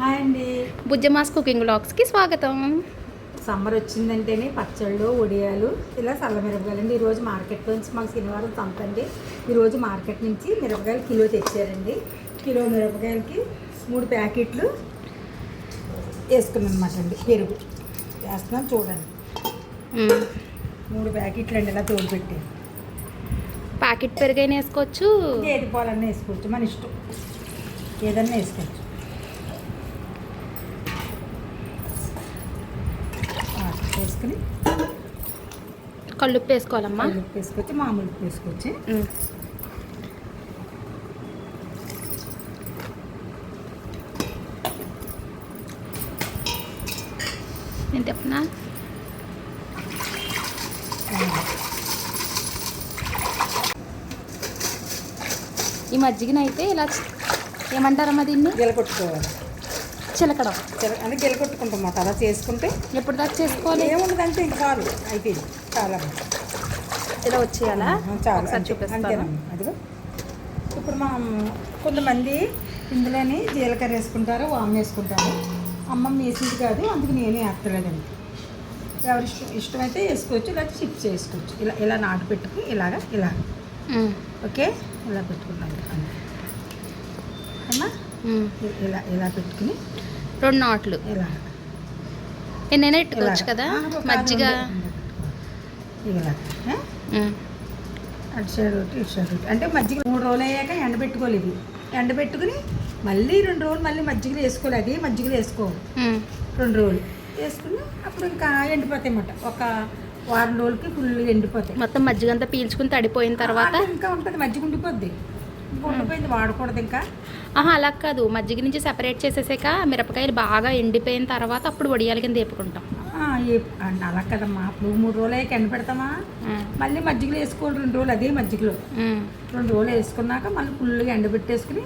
Hi అండి. బుజ్జమాస్ cooking బ్లాగ్స్కి స్వాగతం. Summer వచ్చిందంటేనే పచ్చళ్ళు వడియాలు ఇలా చల్ల మిరపకాయలు అండి ఈరోజు మార్కెట్ నుంచి మాకు శనివారం అండి ఈరోజు మార్కెట్ నుంచి మిరపకాయలు కిలో తెచ్చారండి. కిలో మిరపకాయలకి మూడు ప్యాకెట్లు వేసుకున్నాం అనమాట అండి. పెరుగు. వేస్తున్నాం చూడండి. మూడు ప్యాకెట్లు అండి ఇలా తోడు పెట్టి ప్యాకెట్ పెరుగైనా వేసుకోవచ్చు. ఏది పాలన్నా వేసుకోవచ్చు. మన ఇష్టం. ఏదన్నా వేసుకోవచ్చు. వేసుకుని కళ్ళుప్పు వేసుకోవాలమ్మా. కళ్ళు ఉప్పు వేసుకోవచ్చు మామూలు మ్మ్. నేను చెప్పనా ఈ మజ్జిగనైతే ఇలా ఏమంటారమ్మా దీన్ని? గిల కొట్టుకోవాలి చిలకడం. చిల- అంటే గిల కొట్టుకుంటాం మాట అలా చేసుకుంటే ఎప్పుడు దాకా చేసుకోవాలి? ఏముండదంటే ఇంక చాలు. అయిపోయింది. చాలా. ఇలా వచ్చేయాలా? చాలు. చూపిస్తాను. అదిగో. ఇప్పుడు మనం కొంతమంది ఇందులోని జీలకర్ర వేసుకుంటారు వామ్ వేసుకుంటారు. అమ్మమ్మ వేసింది కాదు అందుకు నేనే వేస్తలేదండి. ఎవరి ఇష్టం ఇష్టమైతే వేసుకోవచ్చు లేకపోతే చిప్స్ వేసుకోవచ్చు. ఇలా ఇలా నాటు పెట్టుకుని ఇలాగ ఇలా. ఓకే? ఇలా పెట్టుకున్నాను అమ్మా. ఇ- ఇలా ఇలా పెట్టుకుని రెండు నాట్లు. ఇలా. ఎన్నైనా పెట్టుకోవచ్చు. కదా? మజ్జిగ. ఇలా. అటు సైడ్ ఒకటి ఇటు సైడ్ ఒకటి. అంటే మజ్జిగ మూడు రోజులు అయ్యాక ఎండబెట్టుకోవాలి ఇది. ఎండబెట్టుకుని మళ్ళీ రెండు రోజులు మళ్ళీ మజ్జిగలు వేసుకోవాలి. అది మజ్జిగలు వేసుకోవాలి. రెండు రోజులు. వేసుకుని అప్పుడు ఇంకా ఎండిపోతాయి అన్నమాట. ఒక వారం రోజులకి ఫుల్ ఎండిపోతాయి. మొత్తం మజ్జిగ అంతా పీల్చుకుని తడిపోయిన తర్వాత? ఇంకా ఉంటుంది. మజ్జిగ ఉండిపోద్ది. ఉండిపోయింది వాడకూడదు ఇంకా? ఆహా అలా కాదు. మజ్జిగ నుంచి సెపరేట్ చేసేసాక మిరపకాయలు బాగా ఎండిపోయిన తర్వాత అప్పుడు వడియాల కింద వేపుకుంటాం. అలా కదమ్మా. అప్పుడు మూడు రోజులు ఎండబెడతామా మ్మ్. మళ్ళీ మజ్జిగలు వేసుకోవాలి రెండు రోజులు అదే మజ్జిగలో. రెండు రోజులు వేసుకున్నాక మళ్ళీ ఫుల్గా ఎండబెట్టేసుకుని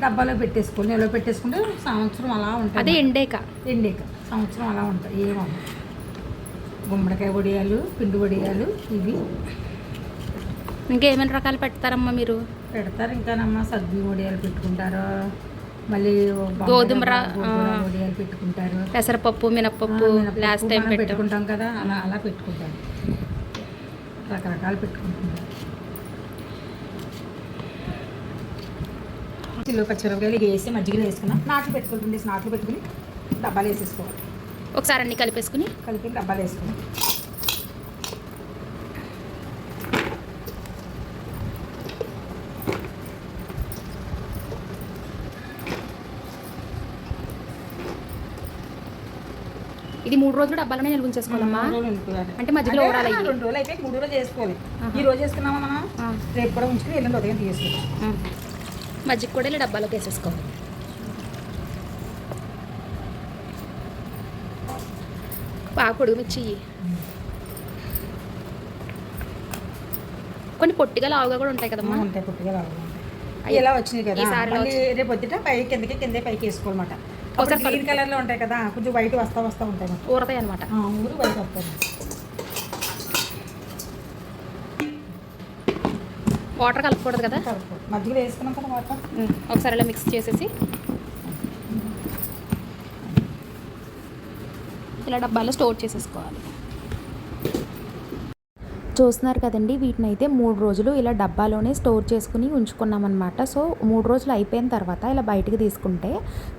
డబ్బాలో పెట్టేసుకోవాలి నిల్వ పెట్టేసుకుంటే సంవత్సరం అలా అదే ఉంటుంది ఎండేక. ఎండేక. సంవత్సరం అలా ఉంటాయి ఏమో గుమ్మడికాయ వడియాలు పిండి వడియాలు ఇవి. ఇంకేమైనా రకాలు పెడతారమ్మా మీరు? పెడతారు. ఇంకానమ్మా సగ్గు వడియాలు పెట్టుకుంటారు. మళ్ళీ గోధుమ వడియాలు పెట్టుకుంటారు. పెసరపప్పు మినపప్పు లాస్ట్ టైం పెట్టుకుంటాం కదా అలా అలా పెట్టుకుంటాం. రకరకాలు పెట్టుకుంటున్నాం కిలో పచ్చిమిరపకాయలు వేసి మజ్జిగలో వేసుకున్నాం. నాట్లు పెట్టుకుంటుంది నాట్లు పెట్టుకుని డబ్బాలు వేసేసుకోవాలి. ఒకసారి అన్ని కలిపేసుకుని కలిపి డబ్బాలు వేసుకున్నాం. ఇది మూడు రోజులు డబ్బాలనే నిల్వ ఉంచేసుకోవాలమ్మా. అంటే మధ్యలో ఇవి. రెండు రోజులు అయిపోయి మూడు రోజులు చేసుకోవాలి. ఈ రోజు చేసుకున్నామా మనం. రేపు కూడా ఉంచుకుని ఎల్లుండి ఉదయం తీసుకోవాలి. మజ్జిగ కూడా ఇలా డబ్బాలోకి వేసేసుకోవాలి బాగా పొడుగు మిర్చి. కొన్ని పొట్టిగా లావుగా కూడా ఉంటాయి కదమ్మా ఉంటాయి పుట్టిగా అయ్యి. ఇలా వచ్చినాయి కదా రేపు వద్దుట పై కిందకి కిందే పైకి వేసుకోవాలన్నమాట ఒకసారి గ్రీన్ కలర్లో ఉంటాయి కదా కొంచెం వైట్ వస్తా వస్తా ఉంటాయి. ఊరతాయి అనమాట ఊరు వైట్ వస్తాయి వాటర్ కలపకూడదు కదా కలుపు. మధ్యలో వేసుకున్నాం కదా వాటర్. ఒకసారి ఇలా మిక్స్ చేసేసి ఇలా డబ్బాలో స్టోర్ చేసేసుకోవాలి చూస్తున్నారు కదండి వీటిని అయితే మూడు రోజులు ఇలా డబ్బాలోనే స్టోర్ చేసుకుని ఉంచుకున్నామన్నమాట. సో మూడు రోజులు అయిపోయిన తర్వాత ఇలా బయటకు తీసుకుంటే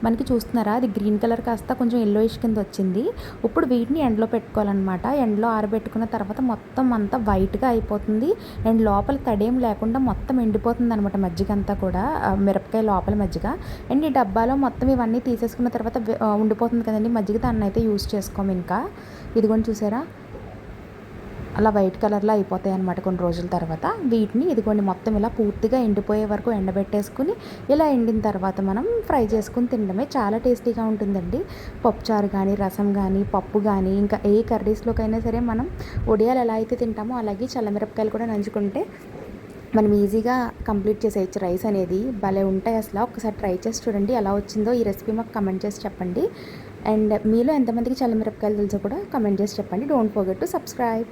మనకి చూస్తున్నారా అది గ్రీన్ కలర్ కాస్త కొంచెం ఎల్లోయిష్ కింద వచ్చింది. ఇప్పుడు వీటిని ఎండలో పెట్టుకోవాలన్నమాట. ఎండలో ఆరబెట్టుకున్న తర్వాత మొత్తం అంతా వైట్గా అయిపోతుంది. అండ్ లోపల తడేం లేకుండా మొత్తం ఎండిపోతుంది అనమాట మజ్జిగ అంతా కూడా మిరపకాయ లోపల మజ్జిగ. అండ్ ఈ డబ్బాలో మొత్తం ఇవన్నీ తీసేసుకున్న తర్వాత ఉండిపోతుంది కదండి మజ్జిగ. దాన్ని అయితే యూస్ చేసుకోము ఇంకా. ఇదిగోండి చూసారా? అలా వైట్ కలర్లో అయిపోతాయి అనమాట కొన్ని రోజుల తర్వాత. వీటిని ఇదిగోండి మొత్తం ఇలా పూర్తిగా ఎండిపోయే వరకు ఎండబెట్టేసుకుని ఇలా ఎండిన తర్వాత మనం ఫ్రై చేసుకుని తినడమే చాలా టేస్టీగా ఉంటుందండి. పప్పుచారు కానీ రసం కానీ పప్పు కానీ ఇంకా ఏ కర్రీస్లోకైనా సరే మనం ఒడియాలు ఎలా అయితే తింటామో అలాగే చల్లమిరపకాయలు కూడా నంచుకుంటే మనం ఈజీగా కంప్లీట్ చేసేయచ్చు. రైస్ అనేది భలే ఉంటాయి అసలు. ఒకసారి ట్రై చేసి చూడండి ఎలా వచ్చిందో. ఈ రెసిపీ మాకు కమెంట్ చేసి చెప్పండి. అండ్ మీలో ఎంతమందికి చల్లమిరపకాయలు తెలుసో కూడా కమెంట్ చేసి చెప్పండి. Don't forget to subscribe.